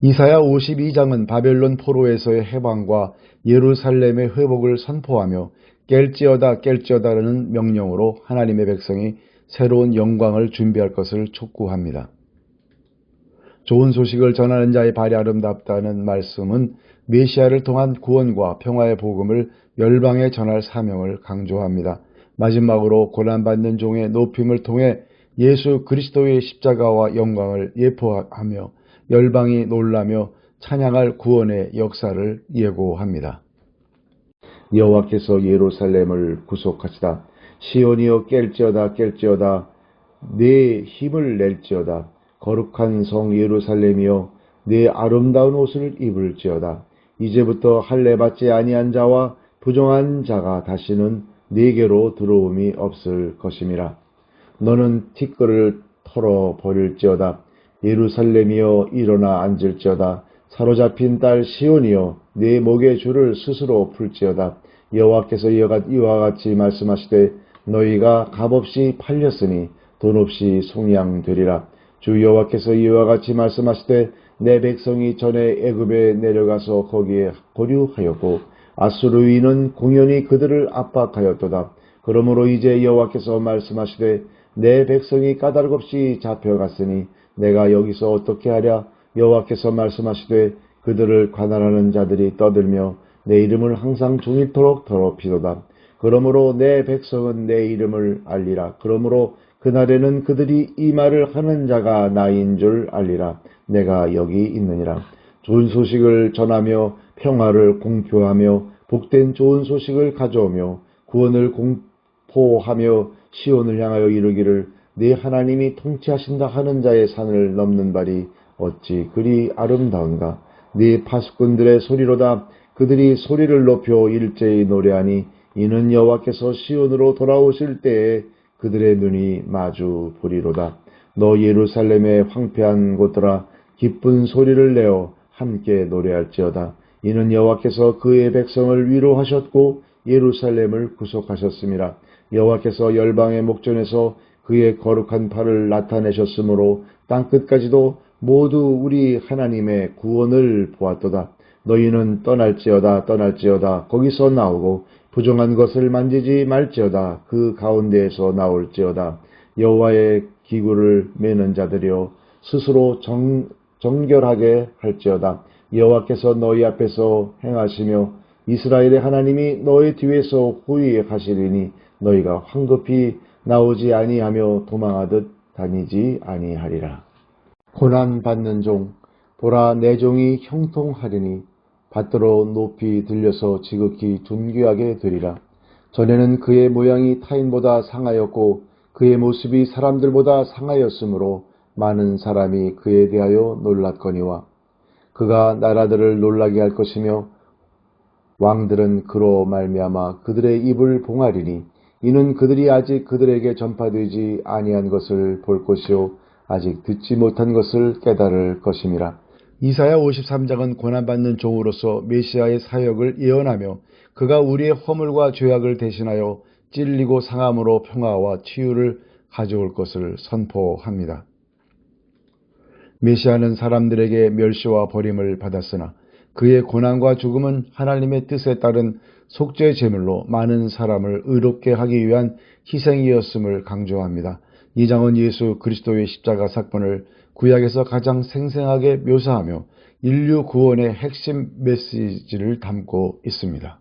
이사야 52장은 바벨론 포로에서의 해방과 예루살렘의 회복을 선포하며 깰지어다 깰지어다라는 명령으로 하나님의 백성이 새로운 영광을 준비할 것을 촉구합니다. 좋은 소식을 전하는 자의 발이 아름답다는 말씀은 메시아를 통한 구원과 평화의 복음을 열방에 전할 사명을 강조합니다. 마지막으로 고난받는 종의 높임을 통해 예수 그리스도의 십자가와 영광을 예포하며 열방이 놀라며 찬양할 구원의 역사를 예고합니다. 여호와께서 예루살렘을 구속하시다. 시온이여 깰지어다 깰지어다. 내 힘을 낼지어다. 거룩한 성 예루살렘이여 내 아름다운 옷을 입을지어다. 이제부터 할례 받지 아니한 자와 부정한 자가 다시는 네게로 들어옴이 없을 것임이라. 너는 티끌을 털어 버릴지어다 예루살렘이여 일어나 앉을지어다. 사로잡힌 딸 시온이여 내 목의 줄을 스스로 풀지어다. 여호와께서 이와 같이 말씀하시되 너희가 값없이 팔렸으니 돈 없이 송양되리라. 주 여호와께서 이와 같이 말씀하시되 내 백성이 전에 애굽에 내려가서 거기에 거류하였고 아수르인은 공연히 그들을 압박하였도다. 그러므로 이제 여호와께서 말씀하시되 내 백성이 까닭 없이 잡혀갔으니 내가 여기서 어떻게 하랴 여호와께서 말씀하시되 그들을 관할하는 자들이 떠들며 내 이름을 항상 종일토록 더럽히도다. 그러므로 내 백성은 내 이름을 알리라. 그러므로 그날에는 그들이 이 말을 하는 자가 나인 줄 알리라. 내가 여기 있느니라. 좋은 소식을 전하며 평화를 공표하며 복된 좋은 소식을 가져오며 구원을 공포하며 시온을 향하여 이르기를 네 하나님이 통치하신다 하는 자의 산을 넘는 발이 어찌 그리 아름다운가 네 파수꾼들의 소리로다 그들이 소리를 높여 일제히 노래하니 이는 여호와께서 시온으로 돌아오실 때에 그들의 눈이 마주 보리로다. 너 예루살렘의 황폐한 곳들아 기쁜 소리를 내어 함께 노래할지어다. 이는 여호와께서 그의 백성을 위로하셨고 예루살렘을 구속하셨습니다. 여호와께서 열방의 목전에서 그의 거룩한 팔을 나타내셨으므로 땅 끝까지도 모두 우리 하나님의 구원을 보았도다. 너희는 떠날지어다 떠날지어다. 거기서 나오고 부정한 것을 만지지 말지어다. 그 가운데에서 나올지어다. 여호와의 기구를 매는 자들이여 스스로 정, 정결하게 할지어다. 여호와께서 너희 앞에서 행하시며 이스라엘의 하나님이 너희 뒤에서 후위하시리니 너희가 황급히 나오지 아니하며 도망하듯 다니지 아니하리라. 고난 받는 종 보라 내 종이 형통하리니 밭으로 높이 들려서 지극히 존귀하게 되리라. 전에는 그의 모양이 타인보다 상하였고 그의 모습이 사람들보다 상하였으므로 많은 사람이 그에 대하여 놀랐거니와 그가 나라들을 놀라게 할 것이며 왕들은 그로 말미암아 그들의 입을 봉하리니 이는 그들이 아직 그들에게 전파되지 아니한 것을 볼 것이요 아직 듣지 못한 것을 깨달을 것임이라. 이사야 53장은 고난받는 종으로서 메시아의 사역을 예언하며 그가 우리의 허물과 죄악을 대신하여 찔리고 상함으로 평화와 치유를 가져올 것을 선포합니다. 메시아는 사람들에게 멸시와 버림을 받았으나 그의 고난과 죽음은 하나님의 뜻에 따른 속죄 제물로 많은 사람을 의롭게 하기 위한 희생이었음을 강조합니다. 이 장은 예수 그리스도의 십자가 사건을 구약에서 가장 생생하게 묘사하며 인류 구원의 핵심 메시지를 담고 있습니다.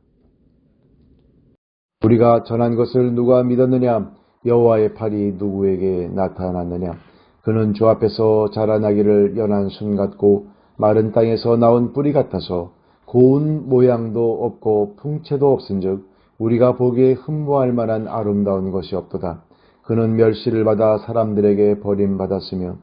우리가 전한 것을 누가 믿었느냐? 여호와의 팔이 누구에게 나타났느냐? 그는 주 앞에서 자라나기를 연한 순 같고 마른 땅에서 나온 뿌리 같아서 고운 모양도 없고 풍채도 없은즉 우리가 보기에 흠모할 만한 아름다운 것이 없도다. 그는 멸시를 받아 사람들에게 버림받았으며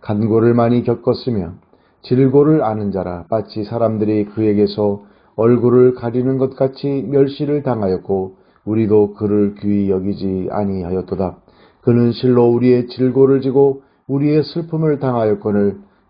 간고를 많이 겪었으며 질고를 아는 자라 마치 사람들이 그에게서 얼굴을 가리는 것 같이 멸시를 당하였고 우리도 그를 귀히 여기지 아니하였도다. 그는 실로 우리의 질고를 지고 우리의 슬픔을 당하였거늘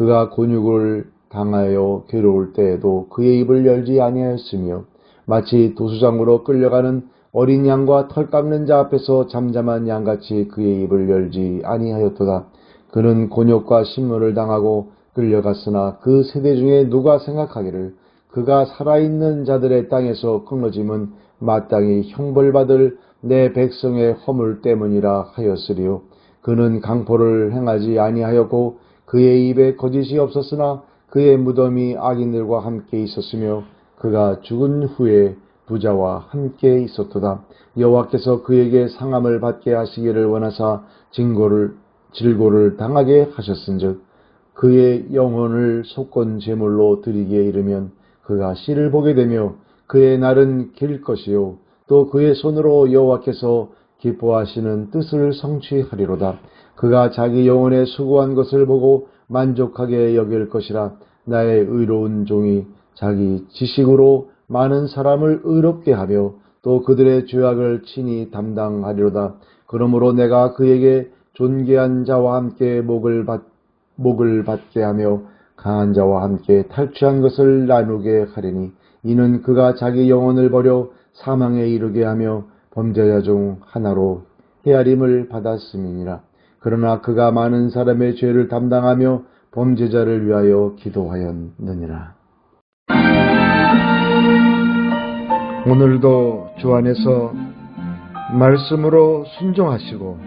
그가 곤육을 당하여 괴로울 때에도 그의 입을 열지 아니하였으며 마치 도수장으로 끌려가는 어린 양과 털 깎는 자 앞에서 잠잠한 양같이 그의 입을 열지 아니하였도다. 그는 곤욕과 신문을 당하고 끌려갔으나 그 세대 중에 누가 생각하기를 그가 살아있는 자들의 땅에서 끊어짐은 마땅히 형벌받을 내 백성의 허물 때문이라 하였으리요. 그는 강포를 행하지 아니하였고 그의 입에 거짓이 없었으나 그의 무덤이 악인들과 함께 있었으며 그가 죽은 후에 부자와 함께 있었도다. 여호와께서 그에게 상함을 받게 하시기를 원하사 증거를 질고를 당하게 하셨은즉 그의 영혼을 속건 제물로 드리기에 이르면 그가 씨를 보게 되며 그의 날은 길 것이요 또 그의 손으로 여호와께서 기뻐하시는 뜻을 성취하리로다. 그가 자기 영혼에 수고한 것을 보고 만족하게 여길 것이라 나의 의로운 종이 자기 지식으로 많은 사람을 의롭게 하며 또 그들의 죄악을 친히 담당하리로다. 그러므로 내가 그에게 존귀한 자와 함께 목을 받, 목을 받게 하며 강한 자와 함께 탈취한 것을 나누게 하리니 이는 그가 자기 영혼을 버려 사망에 이르게 하며 범죄자 중 하나로 헤아림을 받았음이니라. 그러나 그가 많은 사람의 죄를 담당하며 범죄자를 위하여 기도하였느니라. 오늘도 주 안에서 말씀으로 순종하시고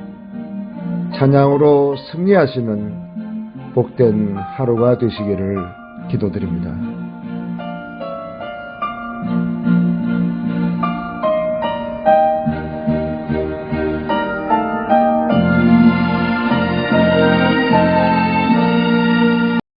찬양으로 승리하시는 복된 하루가 되시기를 기도드립니다.